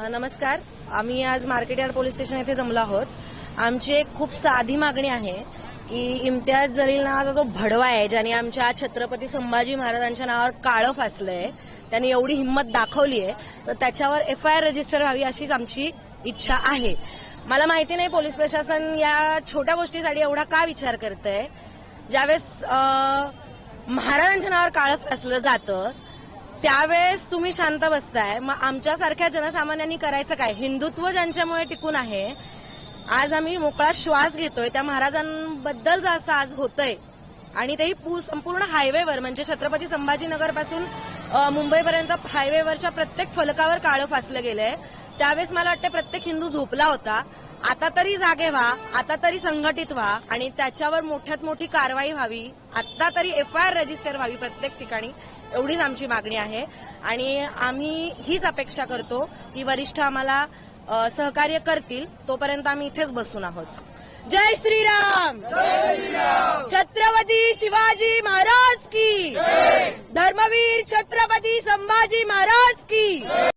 नमस्कार. आम्ही आज मार्केट यार्ड पोलीस स्टेशन येथे जमलो आहोत. आमची एक खूप साधी मागणी आहे की इम्तियाज जलील नावाचा जो भडवा आहे ज्याने आमच्या छत्रपती संभाजी महाराजांच्या नावावर काळं फासलंय त्यांनी एवढी हिंमत दाखवली आहे तर त्याच्यावर एफ आय आर रजिस्टर व्हावी अशीच आमची इच्छा आहे. मला माहिती नाही पोलीस प्रशासन या छोट्या गोष्टीसाठी एवढा का विचार करतंय. ज्यावेळेस महाराजांच्या नावावर काळं फासलं जातं त्यावेळेस तुम्ही शांत बसताय. मग आमच्यासारख्या जनसामान्यांनी करायचं काय? हिंदुत्व ज्यांच्यामुळे टिकून आहे आज आम्ही मोकळा श्वास घेतोय. त्या महाराजांबद्दल जसं आज होतंय आणि तेही संपूर्ण हायवेवर म्हणजे छत्रपती संभाजीनगरपासून मुंबईपर्यंत हायवेवरच्या प्रत्येक फलकावर काळं फासलं गेलंय. त्यावेळेस मला वाटतं प्रत्येक हिंदू झोपला होता. आता तरी जागे व्हा आता तरी संघटित व्हा आणि त्याच्यावर मोठ्यात मोठी कारवाई व्हावी. आता तरी एफ आय आर रजिस्टर व्हावी प्रत्येक ठिकाणी. एवढीच आमची मागणी आहे. आणि आम्ही हीच अपेक्षा करतो की वरिष्ठ आम्हाला सहकार्य करतील. तोपर्यंत आम्ही इथेच बसून आहोत. जय श्रीराम! छत्रपती शिवाजी महाराज की! धर्मवीर छत्रपती संभाजी महाराज की!